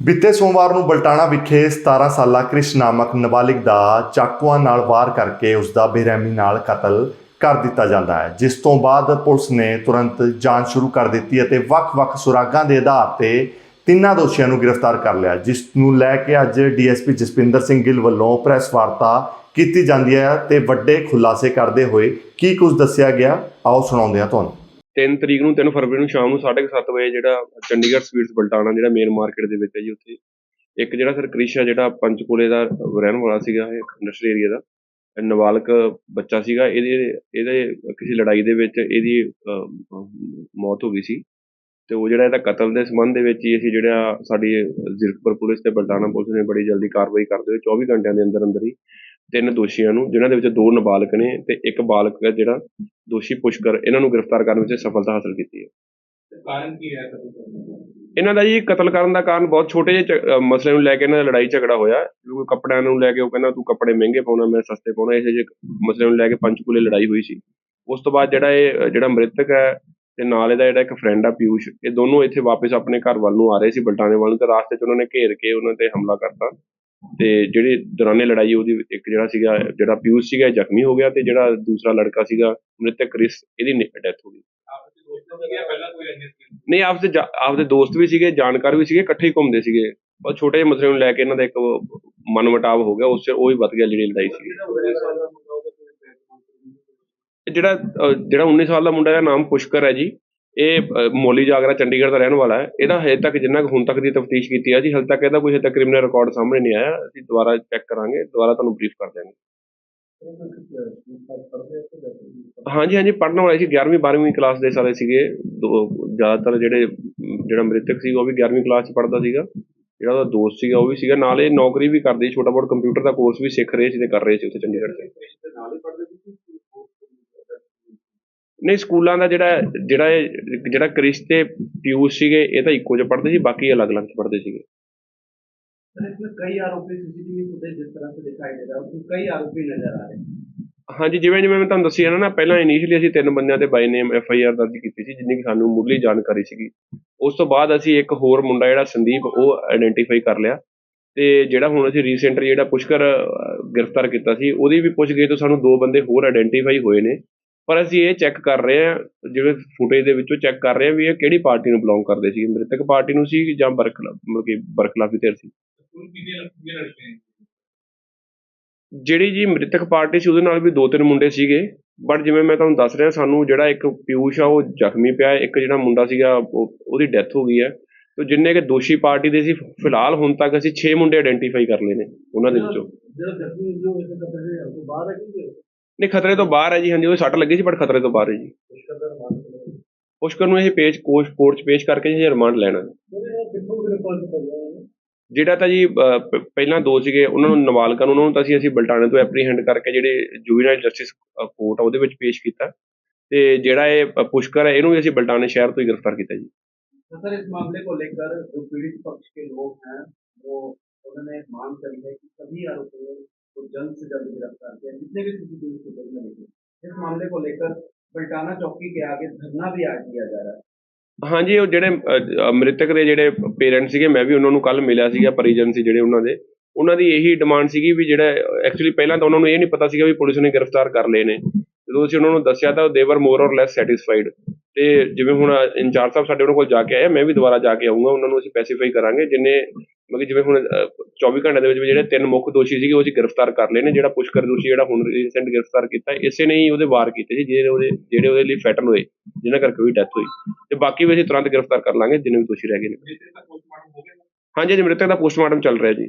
ਬੀਤੇ ਸੋਮਵਾਰ ਨੂੰ ਬਲਟਾਣਾ ਵਿਖੇ 17 ਸਾਲਾ ਕ੍ਰਿਸ਼ ਨਾਮਕ ਨਾਬਾਲਿਗ ਦਾ ਚਾਕੂਆਂ ਨਾਲ ਵਾਰ ਕਰਕੇ ਉਸ ਦਾ ਬੇਰਹਿਮੀ ਨਾਲ ਕਤਲ ਕਰ ਦਿੱਤਾ ਜਾਂਦਾ ਹੈ। ਜਿਸ ਤੋਂ ਬਾਅਦ ਪੁਲਿਸ ਨੇ ਤੁਰੰਤ ਜਾਂਚ ਸ਼ੁਰੂ ਕਰ ਦਿੱਤੀ ਅਤੇ ਵੱਖ-ਵੱਖ ਸੁਰਾਗਾਂ ਦੇ ਆਧਾਰ ਤੇ ਤਿੰਨਾਂ ਦੋਸ਼ੀਆਂ ਨੂੰ ਗ੍ਰਿਫਤਾਰ ਕਰ ਲਿਆ। ਜਿਸ ਨੂੰ ਲੈ ਕੇ ਅੱਜ ਡੀਐਸਪੀ ਜਸਪਿੰਦਰ ਸਿੰਘ ਗਿੱਲ ਵੱਲੋਂ ਪ੍ਰੈਸ ਵਾਰਤਾ ਕੀਤੀ ਜਾਂਦੀ ਹੈ ਤੇ ਵੱਡੇ ਖੁਲਾਸੇ ਕਰਦੇ ਹੋਏ ਕੀ ਕੁਝ ਦੱਸਿਆ ਗਿਆ, ਆਓ ਸੁਣਾਉਂਦੇ ਹਾਂ ਤੁਹਾਨੂੰ। 3 ਤਰੀਕ ਨੂੰ 3 ਫਰਵਰੀ ਨੂੰ ਸ਼ਾਮ ਨੂੰ 7:30 ਵਜੇ ਜਿਹੜਾ ਚੰਡੀਗੜ੍ਹ ਸਵੀਟਸ ਬਲਟਾਣਾ, ਜਿਹੜਾ ਮੇਨ ਮਾਰਕੀਟ ਦੇ ਵਿੱਚ ਹੈ ਜੀ ਉੱਥੇ। ਇੱਕ ਜਿਹੜਾ ਸਰ ਕ੍ਰਿਸ਼ਾ ਜਿਹੜਾ ਪੰਚਕੂਲੇ ਦਾ ਰਹਿਣ ਵਾਲਾ ਸੀਗਾ ਇਹ ਇੰਡਸਟਰੀ ਏਰੀਆ ਦਾ ਨਵਾਲਕ ਬੱਚਾ ਸੀਗਾ। ਇਹਦੇ ਇਹਦੇ ਕਿਸੇ ਲੜਾਈ ਦੇ ਵਿੱਚ ਇਹਦੀ ਮੌਤ ਹੋ ਗਈ ਸੀ। ਤੇ ਉਹ ਜਿਹੜਾ ਇਹਦਾ ਕਤਲ ਦੇ ਸੰਬੰਧ ਦੇ ਵਿੱਚ ਹੀ ਅਸੀਂ ਜਿਹੜਾ ਸਾਡੀ ਜ਼ੀਰਕਪੁਰ ਪੁਲਿਸ ਤੇ ਬਲਟਾਣਾ ਪੁਲਿਸ ਨੇ ਬੜੀ ਜਲਦੀ ਕਾਰਵਾਈ ਕਰਦੇ ਹੋਏ 24 ਘੰਟਿਆਂ ਦੇ ਅੰਦਰ ਅੰਦਰ ਹੀ ਤਿੰਨ ਦੋਸ਼ੀਆਂ ਨੂੰ ਜਿਨ੍ਹਾਂ ਦੇ ਵਿੱਚ ਦੋ ਨਾਬਾਲਗ ਨੇ ਤੇ ਇੱਕ ਬਾਲਗ ਹੈ ਜਿਹੜਾ ਦੋਸ਼ੀ ਪੁਸ਼ਕਰ ਇਹਨਾਂ ਨੂੰ ਗ੍ਰਿਫਤਾਰ ਕਰਨ ਵਿੱਚ ਸਫਲਤਾ ਹਾਸਲ ਕੀਤੀ ਹੈ। ਕਾਰਨ ਕੀ ਇਹਨਾਂ ਦਾ ਜੀ ਕਤਲ ਕਰਨ ਦਾ ਕਾਰਨ ਬਹੁਤ ਛੋਟੇ ਜਿਹੇ ਮਸਲੇ ਨੂੰ ਲੈ ਕੇ ਇਹਨਾਂ ਦਾ ਲੜਾਈ ਝਗੜਾ ਹੋਇਆ। ਕੋਈ ਕੱਪੜਿਆਂ ਨੂੰ ਲੈ ਕੇ ਉਹ ਕਹਿੰਦਾ ਤੂੰ ਕੱਪੜੇ ਮਹਿੰਗੇ ਪਾਉਣਾ ਮੈਂ ਸਸਤੇ ਪਾਉਣਾ। ਇਸੇ ਜਿਹੇ ਮਸਲੇ ਨੂੰ ਲੈ ਕੇ ਪੰਚਕੂਲੇ ਲੜਾਈ ਹੋਈ ਸੀ। ਉਸ ਤੋਂ ਬਾਅਦ ਜਿਹੜਾ ਇਹ ਜਿਹੜਾ ਮ੍ਰਿਤਕ ਹੈ ਤੇ ਨਾਲ ਇਹਦਾ ਜਿਹੜਾ ਇੱਕ ਫਰੈਂਡ ਆ ਪਿਊਸ਼ ਇਹ ਦੋਨੋਂ ਇੱਥੇ ਵਾਪਸ ਆਪਣੇ ਘਰ ਵੱਲ ਨੂੰ ਆ ਰਹੇ ਸੀ ਬਲਟਾਣੇ ਵੱਲ ਤੇ ਰਾਸਤੇ 'ਚ ਉਹਨਾਂ ਨੇ ਘੇਰ ਕੇ ਉਹਨਾਂ ਤੇ ਹਮਲਾ ਕਰਤਾ। ਤੇ ਜਿਹੜੀ ਦੌਰਾਨੇ ਲੜਾਈ ਉਹਦੀ ਇੱਕ ਜਿਹੜਾ ਸੀਗਾ ਜਿਹੜਾ ਪਿਊਸ਼ ਸੀਗਾ ਜ਼ਖਮੀ ਹੋ ਗਿਆ ਤੇ ਜਿਹੜਾ ਦੂਸਰਾ ਲੜਕਾ ਸੀਗਾ ਮ੍ਰਿਤਕ ਕ੍ਰਿਸ ਇਹਦੀ ਡੈਥ ਹੋ ਗਈ। ਨਹੀਂ ਆਪਦੇ ਆਪਦੇ ਦੋਸਤ ਵੀ ਸੀਗੇ ਜਾਣਕਾਰ ਵੀ ਸੀਗੇ ਇਕੱਠੇ ਹੀ ਘੁੰਮਦੇ ਸੀਗੇ। ਬਸ ਛੋਟੇ ਜਿਹੇ ਮਸਲੇ ਨੂੰ ਲੈ ਕੇ ਇਹਨਾਂ ਦਾ ਇੱਕ ਮਨਮਟਾਵ ਹੋ ਗਿਆ ਉਸ 'ਚ ਉਹ ਹੀ ਵੱਧ ਗਿਆ ਜਿਹੜੀ ਲੜਾਈ ਸੀ ਜਿਹੜਾ ਜਿਹੜਾ 19 ਸਾਲ ਦਾ ਮੁੰਡਾ ਦਾ ਨਾਮ ਪੁਸ਼ਕਰ ਹੈ ਜੀ। ਇਹ ਮੋਲੀ ਜਾਗਰਾ ਚੰਡੀਗੜ੍ਹ ਦਾ ਰਹਿਣ ਵਾਲਾ ਹੈ। ਇਹਦਾ ਹਜੇ ਤੱਕ ਜਿੰਨਾ ਕੁ ਹੁਣ ਤੱਕ ਦੀ ਤਫਤੀਸ਼ ਕੀਤੀ ਹੈ ਜੀ, ਹਜੇ ਤੱਕ ਇਹਦਾ ਕੋਈ ਹਜੇ ਤੱਕ ਕ੍ਰਿਮੀਨਲ ਰਿਕਾਰਡ ਸਾਹਮਣੇ ਨਹੀਂ ਆਇਆ। ਅਸੀਂ ਦੁਬਾਰਾ ਚੈੱਕ ਕਰਾਂਗੇ, ਦੁਬਾਰਾ ਤੁਹਾਨੂੰ ਬਰੀਫ ਕਰ ਦਿਆਂਗੇ। ਹਾਂਜੀ ਹਾਂਜੀ, ਪੜ੍ਹਨ ਵਾਲੇ ਸੀ 11ਵੀਂ 12ਵੀਂ ਕਲਾਸ ਦੇ ਸਾਰੇ ਸੀਗੇ। ਦੋ- ਜ਼ਿਆਦਾਤਰ ਜਿਹੜੇ, ਜਿਹੜਾ ਮ੍ਰਿਤਕ ਸੀ, ਉਹ ਵੀ 11ਵੀਂ ਕਲਾਸ ਚ ਪੜ੍ਹਦਾ ਸੀਗਾ। ਜਿਹੜਾ ਉਹਦਾ ਦੋਸਤ ਸੀਗਾ, ਉਹ ਵੀ ਸੀਗਾ। ਨਾਲ ਇਹ ਨੌਕਰੀ ਵੀ ਕਰਦੇ ਛੋਟਾ ਬਹੁਤ ਕੰਪਿਊਟਰ ਦਾ ਕੋਰਸ ਵੀ ਸਿੱਖ ਰਹੇ ਸੀ ਤੇ ਕਰ ਰਹੇ ਸੀ ਉੱਥੇ ਚੰਡੀਗੜ੍ਹ 'ਚ। ਦੇ ਨਾਲ ਹੀ ਨਹੀਂ ਸਕੂਲਾਂ ਦਾ ਜਿਹੜਾ ਜਿਹੜਾ ਜਿਹੜਾ ਕ੍ਰਿਸ਼ਤੇ ਤੇ ਸੀਗੇ ਇਹ ਤਾਂ ਇੱਕੋ ਜਿਹਾ ਪੜ੍ਹਦੇ ਸੀ ਬਾਕੀ ਅਲੱਗ-ਅਲੱਗ ਚ ਸੀਗੇ। ਹਾਂਜੀ ਜਿਵੇਂ ਜਿਵੇਂ ਮੈਂ ਤੁਹਾਨੂੰ ਦੱਸਿਆ ਨਾ ਪਹਿਲਾਂ ਇਨੀਸ਼ੀਅਲੀ ਅਸੀਂ ਤਿੰਨ ਬੰਦਿਆਂ ਤੇ ਬਾਈ ਨੇਮ ਐਫ ਆਈ ਆਰ ਦਰਜ ਕੀਤੀ ਸੀ ਜਿੰਨੀ ਕਿ ਸਾਨੂੰ ਮੁੱਢਲੀ ਜਾਣਕਾਰੀ ਸੀਗੀ। ਉਸ ਤੋਂ ਬਾਅਦ ਅਸੀਂ ਇੱਕ ਹੋਰ ਮੁੰਡਾ ਜਿਹੜਾ ਸੰਦੀਪ ਉਹ ਆਈਡੈਂਟੀਫਾਈ ਕਰ ਲਿਆ। ਤੇ ਜਿਹੜਾ ਹੁਣ ਅਸੀਂ ਰੀਸੈਂਟਲੀ ਜਿਹੜਾ ਪੁਸ਼ਕਰ ਗ੍ਰਿਫਤਾਰ ਕੀਤਾ ਸੀ ਉਹਦੀ ਵੀ ਪੁੱਛ ਗਏ ਤੋਂ ਸਾਨੂੰ ਦੋ ਬੰਦੇ ਹੋਰ ਆਈਡੈਂਟੀਫਾਈ ਹੋਏ ਨੇ। ਪਰ ਅਸੀਂ ਇਹ ਚੈੱਕ ਕਰ ਰਹੇ ਹਾਂ ਜਿਹੜੇ ਫੁਟੇਜ ਦੇ ਵਿੱਚੋਂ ਚੈੱਕ ਕਰ ਰਹੇ ਹਾਂ ਵੀ ਇਹ ਕਿਹੜੀ ਪਾਰਟੀ ਨੂੰ ਬਿਲੋਂਗ ਕਰਦੇ ਸੀ ਮ੍ਰਿਤਕ ਪਾਰਟੀ ਨੂੰ ਸੀ ਜਾਂ ਬਰਖਲਾ ਮਤਲਬ ਕਿ ਬਰਖਲਾਫੀ ਧਿਰ ਸੀ? ਜਿਹੜੀ ਜੀ ਮ੍ਰਿਤਕ ਪਾਰਟੀ ਸੀ ਉਹਦੇ ਨਾਲ ਵੀ ਦੋ ਤਿੰਨ ਮੁੰਡੇ ਸੀਗੇ। ਬਟ ਜਿਵੇਂ ਮੈਂ ਤੁਹਾਨੂੰ ਦੱਸ ਰਿਹਾ ਸਾਨੂੰ ਜਿਹੜਾ ਇੱਕ ਪਿਊਸ਼ ਆ ਉਹ ਜ਼ਖਮੀ ਪਿਆ ਹੈ। ਇੱਕ ਜਿਹੜਾ ਮੁੰਡਾ ਸੀਗਾ ਉਹਦੀ ਡੈਥ ਹੋ ਗਈ ਹੈ। ਤੇ ਜਿੰਨੇ ਕਿ ਦੋਸ਼ੀ ਪਾਰਟੀ ਦੇ ਸੀ ਫਿਲਹਾਲ ਹੁਣ ਤੱਕ ਅਸੀਂ 6 ਮੁੰਡੇ ਆਈਡੈਂਟੀਫਾਈ ਕਰ ਲਏ ਨੇ ਉਹਨਾਂ ਦੇ ਵਿੱਚੋਂ। ਨਹੀਂ ਖਤਰੇ ਤੋਂ ਬਾਹਰ ਹੈ ਜੀ ਹਾਂਜੀ ਉਹ ਸੱਟ ਲੱਗੀ ਸੀ ਬਟ ਖਤਰੇ ਤੋਂ ਬਾਹਰ ਹੈ ਜੀ पुष्कर मार ਪੁਸ਼ਕਰ ਨੂੰ ਇਹ ਪੇਸ਼ ਕੋਸ਼ ਕੋਰਟ 'ਚ ਪੇਸ਼ ਕਰਕੇ ਜੀ ਰਿਮਾਂਡ ਲੈਣਾ ਹੈ। मैंने कितनों को रिकॉर्ड कर रहे हैं ਜਿਹੜਾ ਤਾਂ ਜੀ ਅਹ, ਪ- ਪਹਿਲਾਂ ਦੋ ਸੀਗੇ ਉਹਨਾਂ ਨੂੰ ਨਾਬਾਲਗਾਂ ਨੂੰ ਉਹਨਾਂ ਨੂੰ ਤਾਂ ਅਸੀਂ ਅਸੀਂ ਬਲਟਾਣੇ ਤੋਂ ਐਪਰੀਹੈਂਡ ਕਰਕੇ ਜਿਹੜੇ ਜੁਵੀਨਾਈਲ ਜਸਟਿਸ ਕੋਰਟ ਆ ਉਹਦੇ ਵਿੱਚ ਪੇਸ਼ ਕੀਤਾ ਤੇ ਜਿਹੜਾ ਇਹ ਅ, ਪੁਸ਼ਕਰ ਹੈ ਇਹਨੂੰ ਵੀ ਅਸੀਂ ਬਲਟਾਣੇ ਸ਼ਹਿਰ ਤੋਂ ਹੀ ਗ੍ਰਿਫਤਾਰ ਕੀਤਾ ਜੀ तो सर इस मामले को लेकर जो पीड़ित पक्ष के लोग हैं वो उन्होंने मांग करी है कि सभी आरोपियों को जल्द से जल्द गिरफ्तार किया जितने भी सीसीटीवी फुटेज मिलेंगे इस मामले को लेकर बल्टाना चौकी के आगे धरना भी आज दिया जा रहा है ਹਾਂਜੀ ਉਹ ਜਿਹੜੇ ਅ, ਅ, ਮ੍ਰਿਤਕ ਦੇ ਜਿਹੜੇ ਪੇਰੈਂਟ ਸੀਗੇ ਮੈਂ ਵੀ ਉਹਨਾਂ ਨੂੰ ਕੱਲ ਮਿਲਿਆ ਸੀਗਾ ਪਰਿਜਨ ਸੀ ਜਿਹੜੇ ਉਹਨਾਂ ਦੇ ਉਹਨਾਂ ਦੀ ਇਹੀ ਡਿਮਾਂਡ ਸੀਗੀ ਵੀ ਜਿਹੜਾ ਐਕਚੁਅਲੀ ਪਹਿਲਾਂ ਤਾਂ ਉਹਨਾਂ ਨੂੰ ਇਹ ਨਹੀਂ ਪਤਾ ਸੀਗਾ ਵੀ ਪੁਲਿਸ ਨੇ ਗ੍ਰਿਫਤਾਰ ਕਰ ਲਏ ਨੇ ਜਦੋਂ ਅਸੀਂ ਉਹਨਾਂ ਨੂੰ ਦੱਸਿਆ ਤਾਂ ਦੇ ਵਰ ਮੋਰ অর ਲੈਸ ਸੈਟੀਸਫਾਈਡ ਤੇ ਜਿਵੇਂ ਹੁਣ ਇੰਚਾਰਜ ਸਾਹਿਬ ਸਾਡੇ ਉਹਨਾਂ ਕੋਲ ਜਾ ਕੇ ਆਏ ਆ, ਮੈਂ ਵੀ ਦੁਬਾਰਾ ਜਾ ਕੇ ਆਉਂਗਾ ਉਹਨਾਂ ਨੂੰ ਅਸੀਂ ਪੈਸੀਫਾਈ ਕਰਾਂਗੇ ਜਿੰਨੇ ਮਤਲਬ ਕਿ ਜਿਵੇਂ ਹੁਣ ਅ, 24 ਘੰਟੇ ਦੇ ਵਿੱਚ ਵੀ ਜਿਹੜੇ ਤਿੰਨ ਮੁੱਖ ਦੋਸ਼ੀ ਸੀਗੇ ਉਹ ਅਸੀਂ ਗ੍ਰਿਫਤਾਰ ਕਰ ਲਏ ਨੇ ਜਿਹੜਾ ਪੁਸ਼ਕਰ ਦੋਸ਼ੀ ਜਿਹੜਾ ਹੁਣ ਰੀਸੈਂਟ ਗ੍ਰਿਫਤਾਰ ਕੀਤਾ ਇਸੇ ਨੇ ਹੀ ਉਹਦੇ ਵਾਰ ਕੀਤੇ ਸੀ ਜਿਹੜੇ ਉਹਦੇ ਜਿਹੜੇ ਉਹਦੇ ਲਈ ਫੈਟਲ ਹੋਏ ਜਿਨ੍ਹਾਂ ਕਰਕੇ ਉਹਦੀ ਡੈਥ ਹੋਈ। ਤੇ ਬਾਕੀ ਵੀ ਅਸੀਂ ਤੁਰੰਤ ਗ੍ਰਿਫਤਾਰ ਕਰ ਲਾਂਗੇ ਜਿੰਨੇ ਵੀ ਦੋਸ਼ੀ ਰਹਿ ਗਏ ਨੇ। ਹਾਂਜੀ ਜੀ ਮ੍ਰਿਤਕ ਦਾ ਪੋਸਟਮਾਰਟਮ ਚੱਲ ਰਿਹਾ ਜੀ।